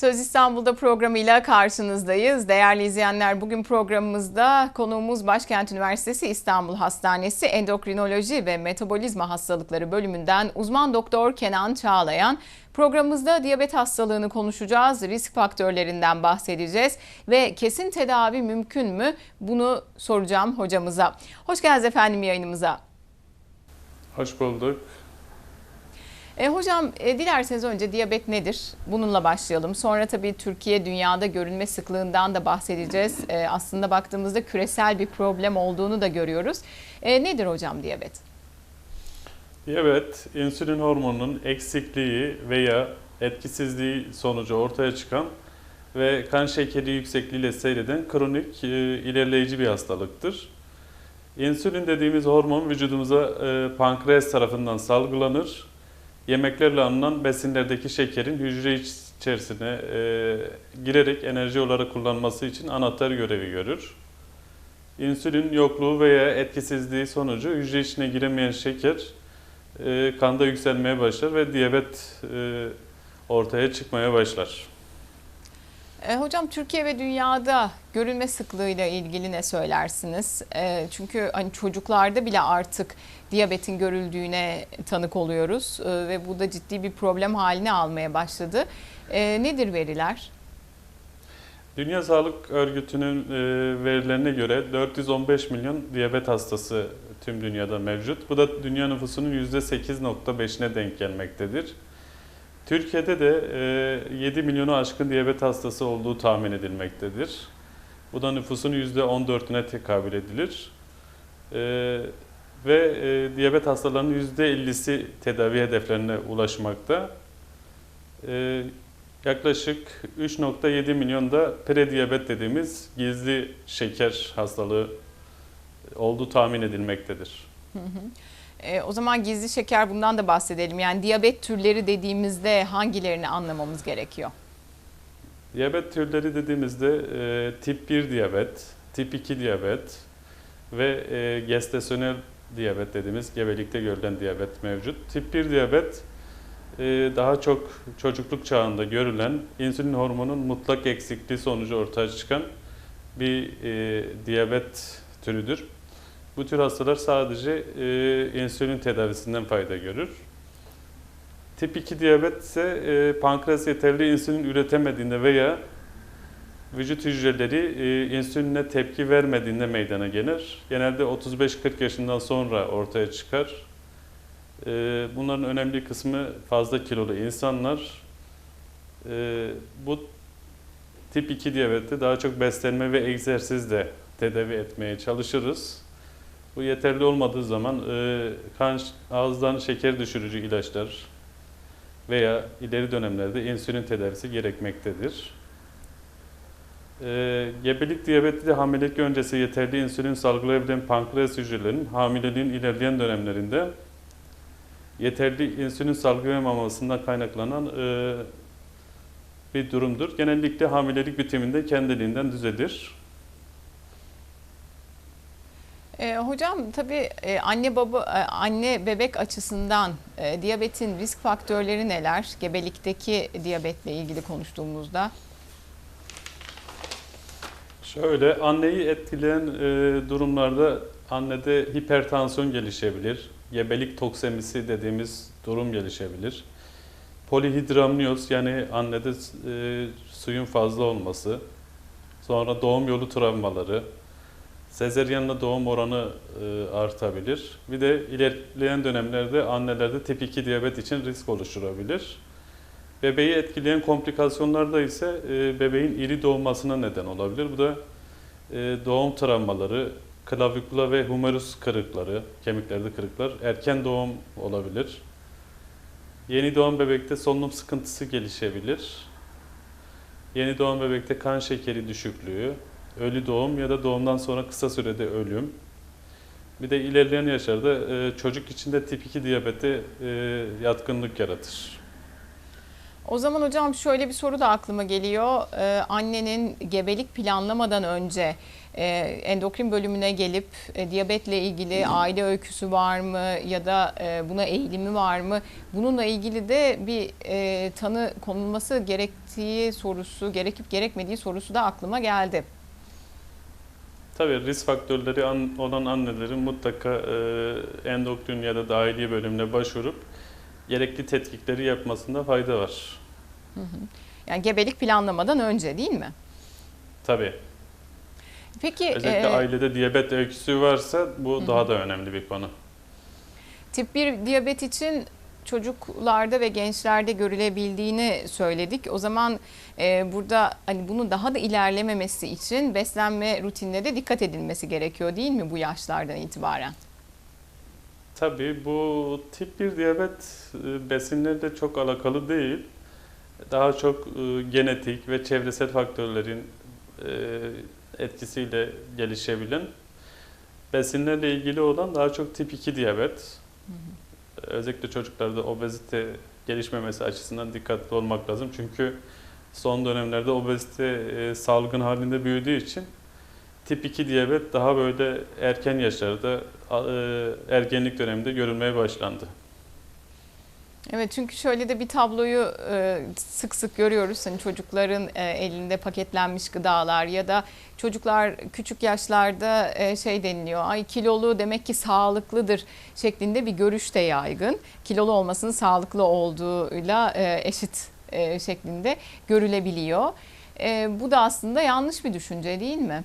Söz İstanbul'da programıyla karşınızdayız. Değerli izleyenler bugün programımızda konuğumuz Başkent Üniversitesi İstanbul Hastanesi Endokrinoloji ve Metabolizma Hastalıkları bölümünden uzman doktor Kenan Çağlayan. Programımızda diyabet hastalığını konuşacağız, risk faktörlerinden bahsedeceğiz ve kesin tedavi mümkün mü bunu soracağım hocamıza. Hoş geldiniz efendim yayınımıza. Hoş bulduk. E, hocam e, dilerseniz önce diyabet nedir? Bununla başlayalım. Sonra tabii Türkiye dünyada görülme sıklığından da bahsedeceğiz. E, aslında baktığımızda küresel bir problem olduğunu da görüyoruz. E, nedir hocam diyabet? Diyabet, insülin hormonunun eksikliği veya etkisizliği sonucu ortaya çıkan ve kan şekeri yüksekliğiyle seyreden kronik e, ilerleyici bir hastalıktır. İnsülin dediğimiz hormon vücudumuza e, pankreas tarafından salgılanır. Yemeklerle alınan besinlerdeki şekerin hücre içerisine e, girerek enerji olarak kullanması için anahtar görevi görür. İnsülin yokluğu veya etkisizliği sonucu hücre içine giremeyen şeker e, kanda yükselmeye başlar ve diyabet e, ortaya çıkmaya başlar. E, hocam Türkiye ve dünyada görülme sıklığıyla ilgili ne söylersiniz? E, çünkü hani çocuklarda bile artık diyabetin görüldüğüne tanık oluyoruz e, ve bu da ciddi bir problem haline almaya başladı. E, nedir veriler? Dünya Sağlık Örgütü'nün e, verilerine göre 415 milyon diyabet hastası tüm dünyada mevcut. Bu da dünya nüfusunun %8.5'ine denk gelmektedir. Türkiye'de de e, 7 milyonu aşkın diyabet hastası olduğu tahmin edilmektedir. Bu da nüfusun %14'üne tekabül edilir. E, ve e, diyabet hastalarının %50'si tedavi hedeflerine ulaşmakta. E, yaklaşık 3.7 milyon da prediyabet dediğimiz gizli şeker hastalığı olduğu tahmin edilmektedir. E, o zaman gizli şeker bundan da bahsedelim. Yani diyabet türleri dediğimizde hangilerini anlamamız gerekiyor? Diyabet türleri dediğimizde e, tip 1 diyabet, tip 2 diyabet ve e, gestasyonel diyabet dediğimiz gebelikte görülen diyabet mevcut. Tip 1 diyabet e, daha çok çocukluk çağında görülen insülin hormonun mutlak eksikliği sonucu ortaya çıkan bir e, diyabet türüdür. Bu tür hastalar sadece e, insülin tedavisinden fayda görür. Tip 2 diyabet ise e, pankreas yeterli insülin üretemediğinde veya vücut hücreleri e, insüline tepki vermediğinde meydana gelir. Genelde 35-40 yaşından sonra ortaya çıkar. E, bunların önemli kısmı fazla kilolu insanlar. E, bu tip 2 diyabette daha çok beslenme ve egzersizle tedavi etmeye çalışırız. Bu yeterli olmadığı zaman e, kan ağızdan şeker düşürücü ilaçlar veya ileri dönemlerde insülin tedavisi gerekmektedir. E, gebelik diyabeti de hamilelik öncesi yeterli insülin salgılayabilen pankreas hücrelerinin hamileliğin ilerleyen dönemlerinde yeterli insülin salgılayamamasından kaynaklanan e, bir durumdur. Genellikle hamilelik bitiminde kendiliğinden düzelir. E, hocam tabii e, anne baba e, anne bebek açısından e, diyabetin risk faktörleri neler? Gebelikteki diyabetle ilgili konuştuğumuzda. Şöyle anneyi etkileyen e, durumlarda annede hipertansiyon gelişebilir. Gebelik toksemisi dediğimiz durum gelişebilir. Polihidramniyoz yani annede e, suyun fazla olması, sonra doğum yolu travmaları, sezeryanla doğum oranı e, artabilir. Bir de ilerleyen dönemlerde annelerde tip 2 diyabet için risk oluşturabilir. Bebeği etkileyen komplikasyonlarda ise e, bebeğin iri doğmasına neden olabilir. Bu da e, doğum travmaları, klavikula ve humerus kırıkları, kemiklerde kırıklar, erken doğum olabilir. Yeni doğan bebekte solunum sıkıntısı gelişebilir. Yeni doğan bebekte kan şekeri düşüklüğü, ölü doğum ya da doğumdan sonra kısa sürede ölüm. Bir de ilerleyen yaşlarda e, çocuk içinde tip 2 diyabete e, yatkınlık yaratır. O zaman hocam şöyle bir soru da aklıma geliyor. Ee, annenin gebelik planlamadan önce e, endokrin bölümüne gelip e, diyabetle ilgili aile öyküsü var mı ya da e, buna eğilimi var mı? Bununla ilgili de bir e, tanı konulması gerektiği sorusu, gerekip gerekmediği sorusu da aklıma geldi. Tabii risk faktörleri an- olan annelerin mutlaka e, endokrin ya da dahiliye bölümüne başvurup gerekli tetkikleri yapmasında fayda var. Yani gebelik planlamadan önce değil mi? Tabii. Peki Özellikle e, ailede diyabet öyküsü varsa bu daha da önemli bir konu. Tip 1 diyabet için çocuklarda ve gençlerde görülebildiğini söyledik. O zaman e, burada hani bunun daha da ilerlememesi için beslenme rutinine de dikkat edilmesi gerekiyor değil mi bu yaşlardan itibaren? Tabii bu tip 1 diyabet e, besinlerle çok alakalı değil. Daha çok e, genetik ve çevresel faktörlerin e, etkisiyle gelişebilen besinlerle ilgili olan daha çok tip 2 diyabet. Özellikle çocuklarda obezite gelişmemesi açısından dikkatli olmak lazım. Çünkü son dönemlerde obezite e, salgın halinde büyüdüğü için tip 2 diyabet daha böyle erken yaşlarda e, ergenlik döneminde görülmeye başlandı. Evet çünkü şöyle de bir tabloyu e, sık sık görüyoruz. Hani çocukların e, elinde paketlenmiş gıdalar ya da çocuklar küçük yaşlarda e, şey deniliyor. Ay kilolu demek ki sağlıklıdır şeklinde bir görüş de yaygın. Kilolu olmasının sağlıklı olduğuyla e, eşit şeklinde görülebiliyor. Bu da aslında yanlış bir düşünce değil mi?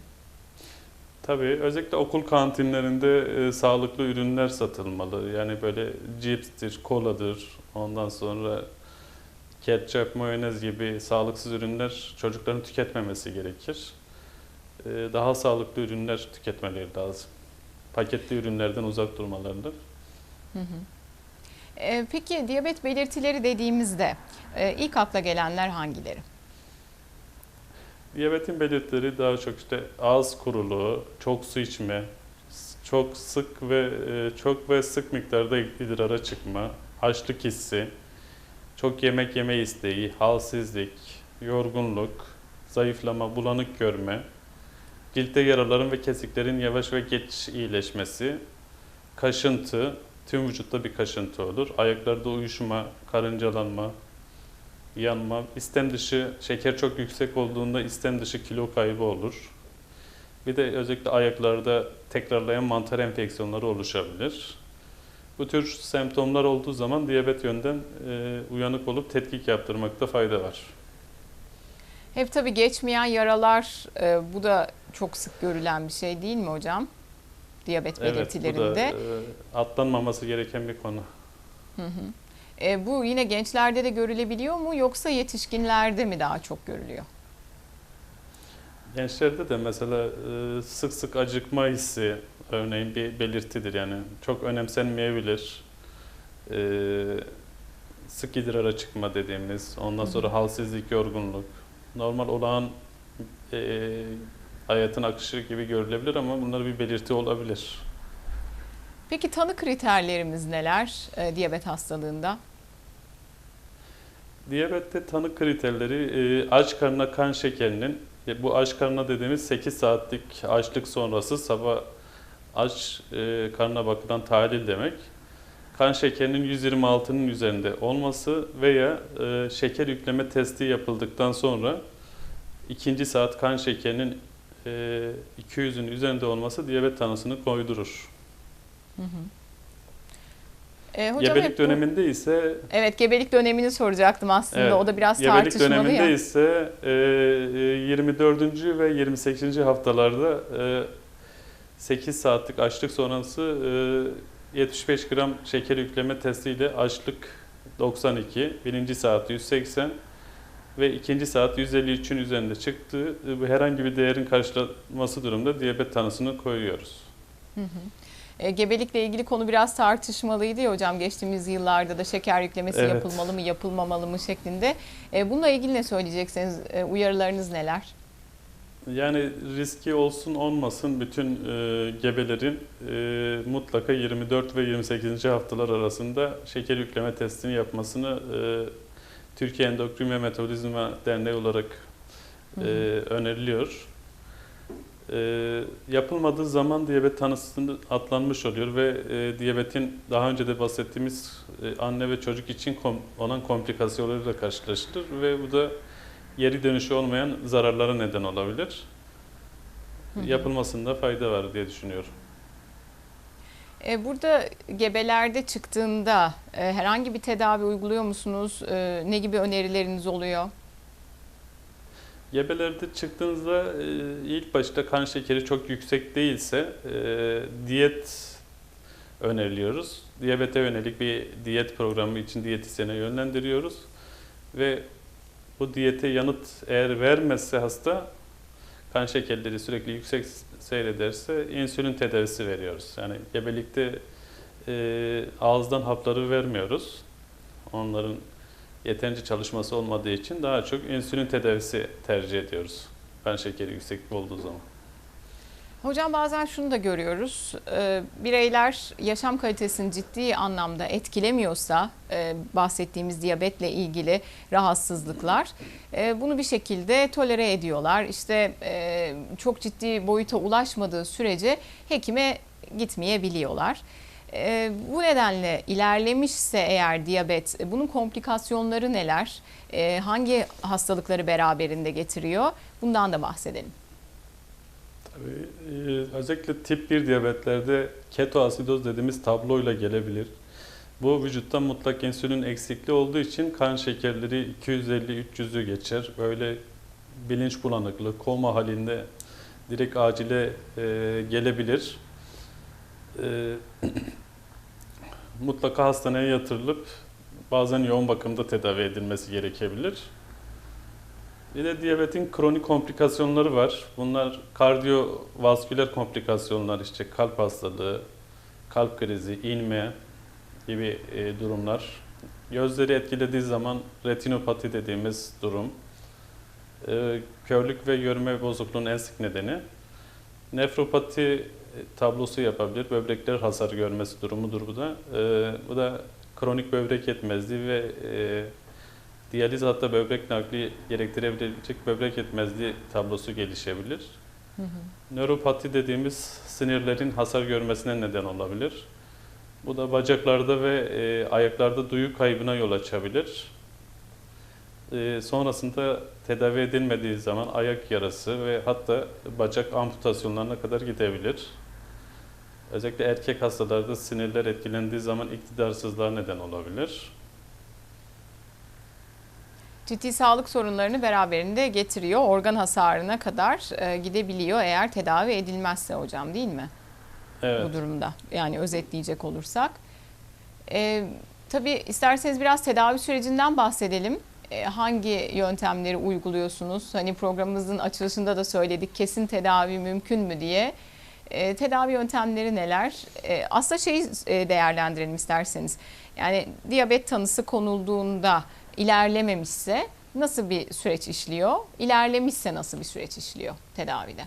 Tabii özellikle okul kantinlerinde e, sağlıklı ürünler satılmalı. Yani böyle cipstir, koladır, ondan sonra ketçap, mayonez gibi sağlıksız ürünler çocukların tüketmemesi gerekir. E, daha sağlıklı ürünler tüketmeleri lazım. Paketli ürünlerden uzak durmalarını. E, peki diyabet belirtileri dediğimizde e, ilk akla gelenler hangileri? Diyabetin belirtileri daha çok işte ağız kuruluğu, çok su içme, çok sık ve e, çok ve sık miktarda idrara çıkma, açlık hissi, çok yemek yeme isteği, halsizlik, yorgunluk, zayıflama, bulanık görme, ciltte yaraların ve kesiklerin yavaş ve geç iyileşmesi, kaşıntı, tüm vücutta bir kaşıntı olur, ayaklarda uyuşma, karıncalanma, yanma, istem dışı şeker çok yüksek olduğunda istem dışı kilo kaybı olur. Bir de özellikle ayaklarda tekrarlayan mantar enfeksiyonları oluşabilir. Bu tür semptomlar olduğu zaman diyabet yönden e, uyanık olup tetkik yaptırmakta fayda var. Hep tabii geçmeyen yaralar e, bu da çok sık görülen bir şey değil mi hocam? Diyabet Evet, bu da belirtilerinde. e, atlanmaması gereken bir konu. Hı hı. E, bu yine gençlerde de görülebiliyor mu yoksa yetişkinlerde mi daha çok görülüyor? Gençlerde de mesela e, sık sık acıkma hissi örneğin bir belirtidir yani çok önemsenmeyebilir. E, sık idrara çıkma dediğimiz, ondan sonra halsizlik, yorgunluk, normal olağan e, hayatın akışı gibi görülebilir ama bunlar bir belirti olabilir. Peki tanı kriterlerimiz neler e, diyabet hastalığında? Diyabette tanı kriterleri e, aç karnına kan şekerinin e, bu aç karnına dediğimiz 8 saatlik açlık sonrası sabah aç e, karnına bakılan tahlil demek. Kan şekerinin 126'nın üzerinde olması veya e, şeker yükleme testi yapıldıktan sonra ikinci saat kan şekerinin e, 200'ün üzerinde olması diyabet tanısını koydurur. Hı hı. E, hocam Gebelik hep bu- döneminde ise Evet gebelik dönemini soracaktım aslında. Evet, O da biraz Gebelik tartışmalı döneminde ya. ise e, e, 24. ve 28. haftalarda e, 8 saatlik açlık sonrası e, 75 gram şeker yükleme testiyle açlık 92, birinci saat 180 ve ikinci saat 153'ün üzerinde çıktı. E, herhangi bir değerin karşılanması durumunda diyabet tanısını koyuyoruz. Hı hı. E, gebelikle ilgili konu biraz tartışmalıydı ya hocam geçtiğimiz yıllarda da şeker yüklemesi Evet. yapılmalı mı yapılmamalı mı şeklinde. E, bununla ilgili ne söyleyeceksiniz? E, uyarılarınız neler? Yani riski olsun olmasın bütün e, gebelerin e, mutlaka 24 ve 28. haftalar arasında şeker yükleme testini yapmasını e, Türkiye Endokrin ve Metabolizma Derneği olarak Hı e, hı. öneriliyor. E, yapılmadığı zaman diyabet tanısını atlanmış oluyor ve e, diyabetin daha önce de bahsettiğimiz e, anne ve çocuk için kom- olan komplikasyonlarıyla karşılaştır ve bu da geri dönüşü olmayan zararlara neden olabilir. Hı hı. Yapılmasında fayda var diye düşünüyorum. E, Burada gebelerde çıktığında e, herhangi bir tedavi uyguluyor musunuz? E, Ne gibi önerileriniz oluyor? Gebelerde çıktığınızda e, ilk başta kan şekeri çok yüksek değilse e, diyet öneriliyoruz. Diyabete yönelik bir diyet programı için diyetisyene yönlendiriyoruz. Ve bu diyete yanıt eğer vermezse hasta kan şekerleri sürekli yüksek seyrederse insülin tedavisi veriyoruz. Yani gebelikte e, ağızdan hapları vermiyoruz. Onların yeterince çalışması olmadığı için daha çok insülin tedavisi tercih ediyoruz. Kan şekeri yüksek olduğu zaman. Hocam bazen şunu da görüyoruz. E, Bireyler yaşam kalitesini ciddi anlamda etkilemiyorsa e, bahsettiğimiz diyabetle ilgili rahatsızlıklar e, bunu bir şekilde tolere ediyorlar. İşte e, çok ciddi boyuta ulaşmadığı sürece hekime gitmeyebiliyorlar. E, Bu nedenle ilerlemişse eğer diyabet e, bunun komplikasyonları neler? E, Hangi hastalıkları beraberinde getiriyor? Bundan da bahsedelim. Tabii, e, özellikle tip 1 diyabetlerde ketoasidoz dediğimiz tabloyla gelebilir. Bu vücutta mutlak insülin eksikliği olduğu için kan şekerleri 250-300'ü geçer. Böyle bilinç bulanıklığı, koma halinde direkt acile e, gelebilir. E, mutlaka hastaneye yatırılıp bazen yoğun bakımda tedavi edilmesi gerekebilir. Bir de diyabetin kronik komplikasyonları var. Bunlar kardiyovasküler komplikasyonlar işte kalp hastalığı, kalp krizi, inme gibi e, durumlar. Gözleri etkilediği zaman retinopati dediğimiz durum. E, körlük ve görme bozukluğunun en sık nedeni. Nefropati tablosu yapabilir. Böbrekler hasar görmesi durumudur bu da. E, bu da kronik böbrek yetmezliği ve e, diyaliz hatta böbrek nakli gerektirebilecek böbrek yetmezliği tablosu gelişebilir. Hı hı. Nöropati dediğimiz sinirlerin hasar görmesine neden olabilir. Bu da bacaklarda ve e, ayaklarda duyu kaybına yol açabilir. E, sonrasında tedavi edilmediği zaman ayak yarası ve hatta bacak amputasyonlarına kadar gidebilir. Özellikle erkek hastalarda sinirler etkilendiği zaman iktidarsızlığa neden olabilir. ciddi sağlık sorunlarını beraberinde getiriyor. Organ hasarına kadar e, gidebiliyor eğer tedavi edilmezse hocam değil mi? Evet. Bu durumda yani özetleyecek olursak. E, tabii isterseniz biraz tedavi sürecinden bahsedelim. E, hangi yöntemleri uyguluyorsunuz? Hani programımızın açılışında da söyledik kesin tedavi mümkün mü diye. E, tedavi yöntemleri neler? E, aslında şeyi e, değerlendirelim isterseniz. Yani diyabet tanısı konulduğunda ilerlememişse nasıl bir süreç işliyor? İlerlemişse nasıl bir süreç işliyor tedavide?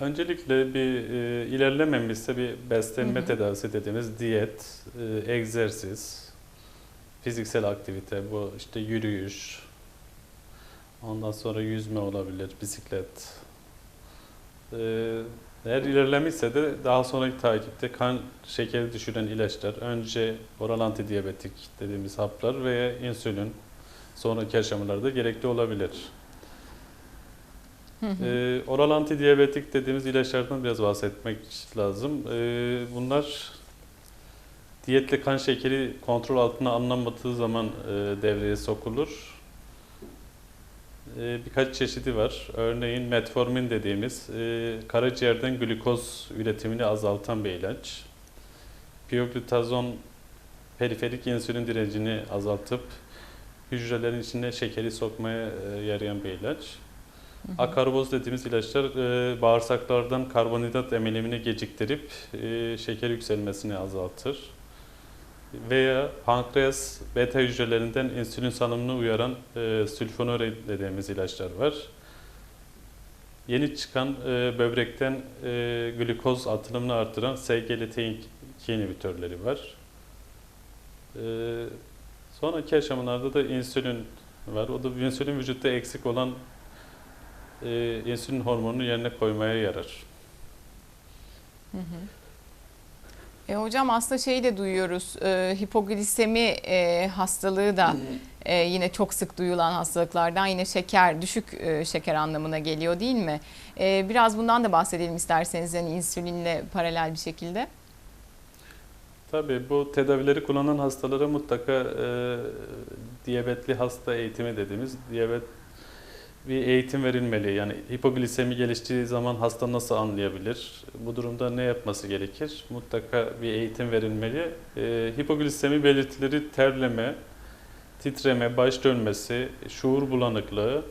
Öncelikle bir e, ilerlememişse bir beslenme Hı hı. tedavisi dediğimiz diyet, e, egzersiz, fiziksel aktivite, bu işte yürüyüş, ondan sonra yüzme olabilir, bisiklet. E, eğer ilerlemişse de daha sonraki takipte kan şekeri düşüren ilaçlar, önce oral antidiyabetik dediğimiz haplar veya insülin sonraki aşamalarda gerekli olabilir. Hı hı. Ee, oral antidiyabetik dediğimiz ilaçlardan biraz bahsetmek lazım. Ee, bunlar diyetle kan şekeri kontrol altına alınamadığı zaman e, devreye sokulur. Ee, birkaç çeşidi var. Örneğin metformin dediğimiz e, karaciğerden glikoz üretimini azaltan bir ilaç. Pioglitazon periferik insülin direncini azaltıp hücrelerin içine şekeri sokmaya e, yarayan bir ilaç. Hı hı. Akarboz dediğimiz ilaçlar e, bağırsaklardan karbonhidrat emilimini geciktirip e, şeker yükselmesini azaltır. Veya pankreas beta hücrelerinden insülin salımını uyaran e, sülfonore dediğimiz ilaçlar var. Yeni çıkan e, böbrekten e, glikoz atılımını artıran SGLT2 inhibitörleri var. E, Sonraki aşamalarda da insülin var. O da insülin vücutta eksik olan e, insülin hormonunu yerine koymaya yarar. Hı hı. E, hocam aslında şeyi de duyuyoruz. E, hipoglisemi e, hastalığı da e, yine çok sık duyulan hastalıklardan yine şeker düşük e, şeker anlamına geliyor değil mi? E, biraz bundan da bahsedelim isterseniz yani insülinle paralel bir şekilde. Tabii bu tedavileri kullanan hastalara mutlaka e, diyabetli hasta eğitimi dediğimiz diyabet bir eğitim verilmeli. Yani hipoglisemi geliştiği zaman hasta nasıl anlayabilir? Bu durumda ne yapması gerekir? Mutlaka bir eğitim verilmeli. E, hipoglisemi belirtileri terleme, titreme, baş dönmesi, şuur bulanıklığı,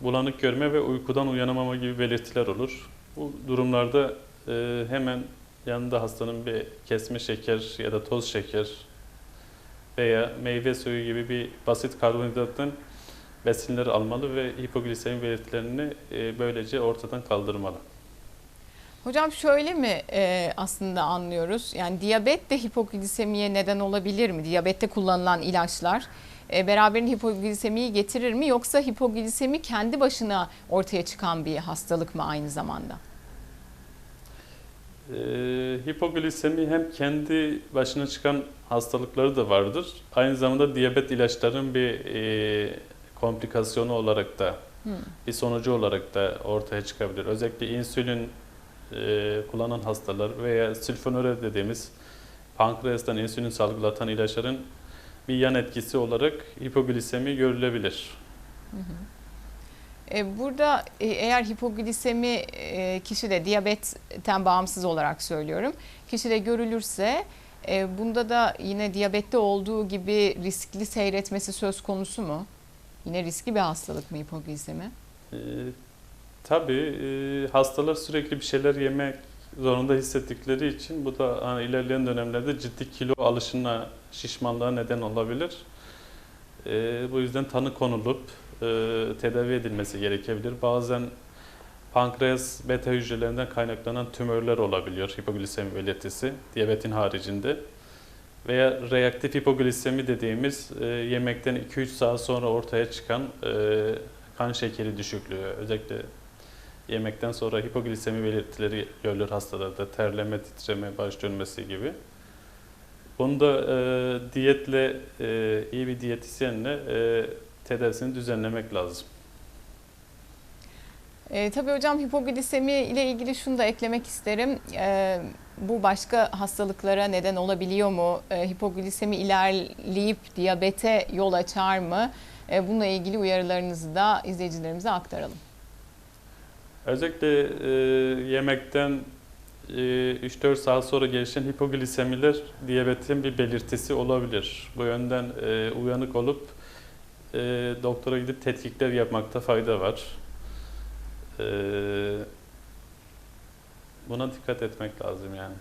bulanık görme ve uykudan uyanamama gibi belirtiler olur. Bu durumlarda e, hemen yanında hastanın bir kesme şeker ya da toz şeker veya meyve suyu gibi bir basit karbonhidrattan besinleri almalı ve hipoglisemi belirtilerini e, böylece ortadan kaldırmalı. Hocam şöyle mi e, aslında anlıyoruz? Yani diyabet de hipoglisemiye neden olabilir mi? Diyabette kullanılan ilaçlar e, beraberinde hipoglisemiyi getirir mi? Yoksa hipoglisemi kendi başına ortaya çıkan bir hastalık mı aynı zamanda? E, hipoglisemi hem kendi başına çıkan hastalıkları da vardır. Aynı zamanda diyabet ilaçlarının bir e, komplikasyonu olarak da Hmm. bir sonucu olarak da ortaya çıkabilir. Özellikle insülin e, kullanan hastalar veya sülfonöre dediğimiz pankreastan insülin salgılatan ilaçların bir yan etkisi olarak hipoglisemi görülebilir. E, Burada e, eğer hipoglisemi e, kişide diyabetten bağımsız olarak söylüyorum. Kişide görülürse e, bunda da yine diyabette olduğu gibi riskli seyretmesi söz konusu mu? Yine riskli bir hastalık mı hipoglisemi? E, tabii e, hastalar sürekli bir şeyler yemek zorunda hissettikleri için bu da hani ilerleyen dönemlerde ciddi kilo alışına, şişmanlığa neden olabilir. E, bu yüzden tanı konulup e, tedavi edilmesi gerekebilir. Bazen pankreas beta hücrelerinden kaynaklanan tümörler olabiliyor hipoglisemi belirtisi diyabetin haricinde. Veya reaktif hipoglisemi dediğimiz e, yemekten 2-3 saat sonra ortaya çıkan e, kan şekeri düşüklüğü. Özellikle yemekten sonra hipoglisemi belirtileri görülür hastalarda. Terleme, titreme, baş dönmesi gibi. Bunu da e, diyetle, e, iyi bir diyetisyenle e, tedavisini düzenlemek lazım. E, tabii hocam hipoglisemi ile ilgili şunu da eklemek isterim. E, bu başka hastalıklara neden olabiliyor mu? E, hipoglisemi ilerleyip diyabete yol açar mı? E, bununla ilgili uyarılarınızı da izleyicilerimize aktaralım. Özellikle e, yemekten e, 3-4 saat sonra gelişen hipoglisemiler diyabetin bir belirtisi olabilir. Bu yönden e, uyanık olup e, doktora gidip tetkikler yapmakta fayda var. E, buna dikkat etmek lazım yani.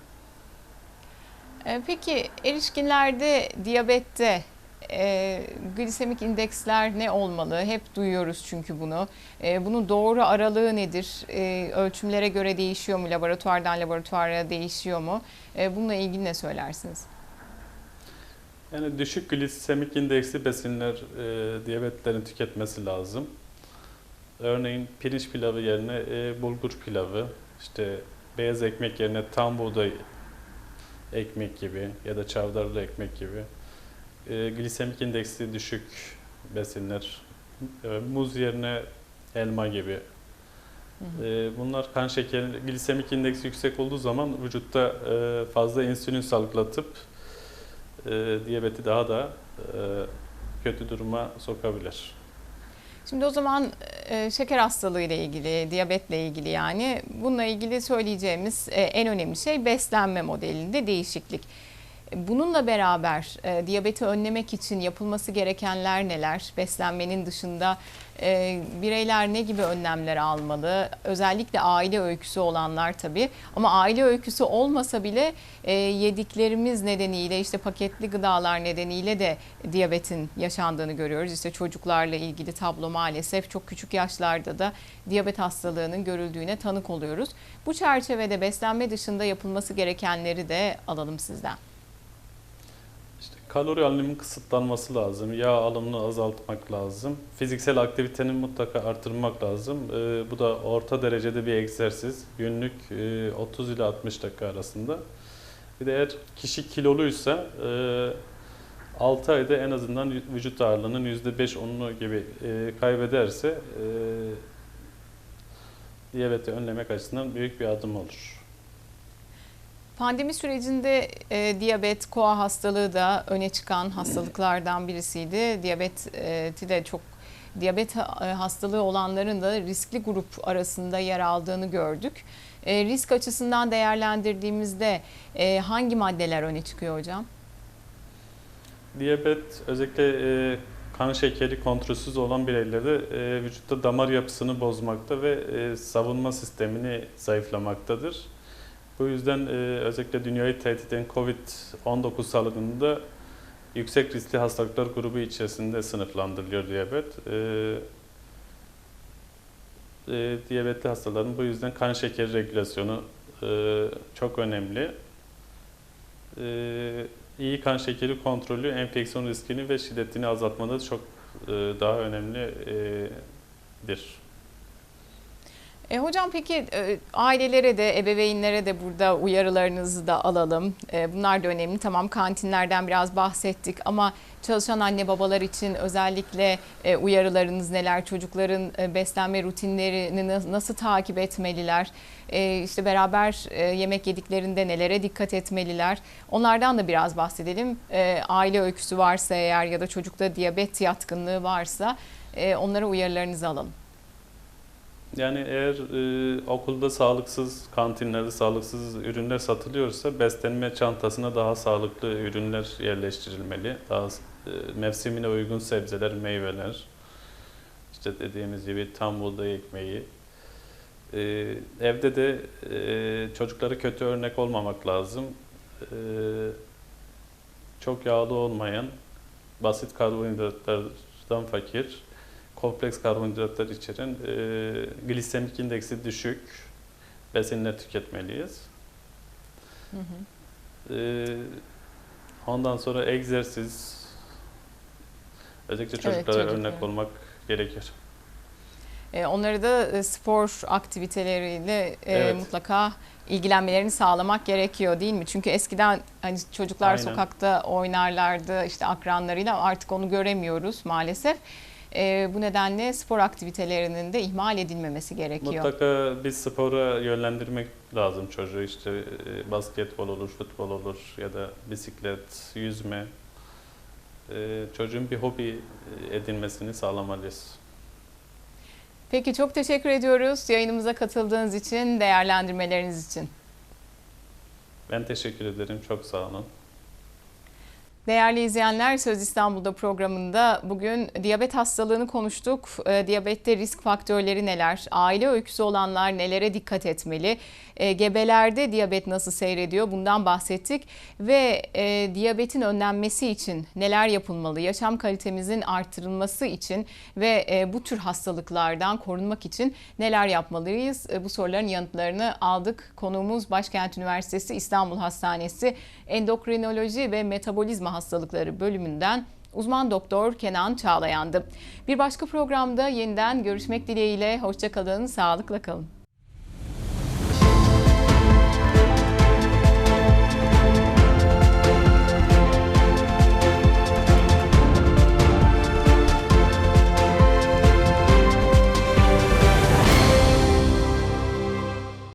E, peki erişkinlerde diyabette e, glisemik indeksler ne olmalı? Hep duyuyoruz çünkü bunu. E, bunun doğru aralığı nedir? E, ölçümlere göre değişiyor mu? Laboratuvardan laboratuvara değişiyor mu? E, bununla ilgili ne söylersiniz? Yani düşük glisemik indeksli besinler e, diyabetlerin tüketmesi lazım. Örneğin pirinç pilavı yerine e, bulgur pilavı, işte beyaz ekmek yerine tam buğday ekmek gibi ya da çavdarlı ekmek gibi. E, glisemik indeksi düşük besinler, e, muz yerine elma gibi. E, bunlar kan şekeri, glisemik indeksi yüksek olduğu zaman vücutta e, fazla insülin salgılatıp e, diyabeti daha da e, kötü duruma sokabilir. Şimdi o zaman e, şeker hastalığı ile ilgili, diyabetle ilgili yani bununla ilgili söyleyeceğimiz e, en önemli şey beslenme modelinde değişiklik. E, Bununla beraber e, diyabeti önlemek için yapılması gerekenler neler? Beslenmenin dışında e, bireyler ne gibi önlemler almalı? Özellikle aile öyküsü olanlar tabii. Ama aile öyküsü olmasa bile e, yediklerimiz nedeniyle işte paketli gıdalar nedeniyle de diyabetin yaşandığını görüyoruz. İşte çocuklarla ilgili tablo maalesef çok küçük yaşlarda da diyabet hastalığının görüldüğüne tanık oluyoruz. Bu çerçevede beslenme dışında yapılması gerekenleri de alalım sizden. Kalori alımının kısıtlanması lazım. Yağ alımını azaltmak lazım. Fiziksel aktivitenin mutlaka artırmak lazım. Ee, bu da orta derecede bir egzersiz. Günlük e, 30 ile 60 dakika arasında. Bir de eğer kişi kiloluysa e, 6 ayda en azından vücut ağırlığının %5-10'unu gibi e, kaybederse e, diyabeti önlemek açısından büyük bir adım olur. Pandemi sürecinde e, diyabet, koa hastalığı da öne çıkan hastalıklardan birisiydi. Diyabeti de çok diyabet e, hastalığı olanların da riskli grup arasında yer aldığını gördük. E, risk açısından değerlendirdiğimizde e, hangi maddeler öne çıkıyor hocam? Diyabet özellikle e, kan şekeri kontrolsüz olan bireylerde e, vücutta damar yapısını bozmakta ve e, savunma sistemini zayıflamaktadır. Bu yüzden e, özellikle dünyayı tehdit eden COVID-19 salgınında yüksek riskli hastalıklar grubu içerisinde sınıflandırılıyor diyabet. E, e, diyabetli hastaların bu yüzden kan şekeri regülasyonu e, çok önemli. E, iyi kan şekeri kontrolü enfeksiyon riskini ve şiddetini azaltmada çok e, daha önemlidir. E, hocam peki e, ailelere de ebeveynlere de burada uyarılarınızı da alalım. E, bunlar da önemli. Tamam kantinlerden biraz bahsettik ama çalışan anne babalar için özellikle e, uyarılarınız neler? Çocukların beslenme rutinlerini na- nasıl takip etmeliler? E, işte beraber yemek yediklerinde nelere dikkat etmeliler? Onlardan da biraz bahsedelim. Aile öyküsü varsa eğer ya da çocukta diyabet yatkınlığı varsa onlara uyarılarınızı alalım. Yani eğer e, okulda sağlıksız, kantinlerde sağlıksız ürünler satılıyorsa beslenme çantasına daha sağlıklı ürünler yerleştirilmeli. Daha e, mevsimine uygun sebzeler, meyveler, işte dediğimiz gibi tam buğday ekmeği. E, evde de e, çocuklara kötü örnek olmamak lazım. E, çok yağlı olmayan, basit karbonhidratlardan fakir, kompleks karbonhidratlar içeren e, glisemik indeksi düşük besinler tüketmeliyiz. Hı hı. E, ondan sonra egzersiz, özellikle çocuklara çocuklara. örnek olmak gerekir. E, Onları da e, spor aktiviteleriyle e, Evet. mutlaka ilgilenmelerini sağlamak gerekiyor değil mi? Çünkü eskiden hani çocuklar Aynen. sokakta oynarlardı işte akranlarıyla artık onu göremiyoruz maalesef. E, bu nedenle spor aktivitelerinin de ihmal edilmemesi gerekiyor. Mutlaka bir spora yönlendirmek lazım çocuğu. İşte e, basketbol olur, futbol olur ya da bisiklet, yüzme. E, çocuğun bir hobi e, edinmesini sağlamalıyız. Peki çok teşekkür ediyoruz yayınımıza katıldığınız için, değerlendirmeleriniz için. Ben teşekkür ederim. Çok sağ olun. Değerli izleyenler Söz İstanbul'da programında bugün diyabet hastalığını konuştuk. E, diyabette risk faktörleri neler? Aile öyküsü olanlar nelere dikkat etmeli? E, gebelerde diyabet nasıl seyrediyor? Bundan bahsettik. Ve e, diyabetin önlenmesi için neler yapılmalı? Yaşam kalitemizin artırılması için ve e, bu tür hastalıklardan korunmak için neler yapmalıyız? E, bu soruların yanıtlarını aldık. Konuğumuz Başkent Üniversitesi İstanbul Hastanesi Endokrinoloji ve Metabolizma Hastalıkları bölümünden uzman doktor Kenan Çağlayan'dı. Bir başka programda yeniden görüşmek dileğiyle. Hoşçakalın, sağlıkla kalın.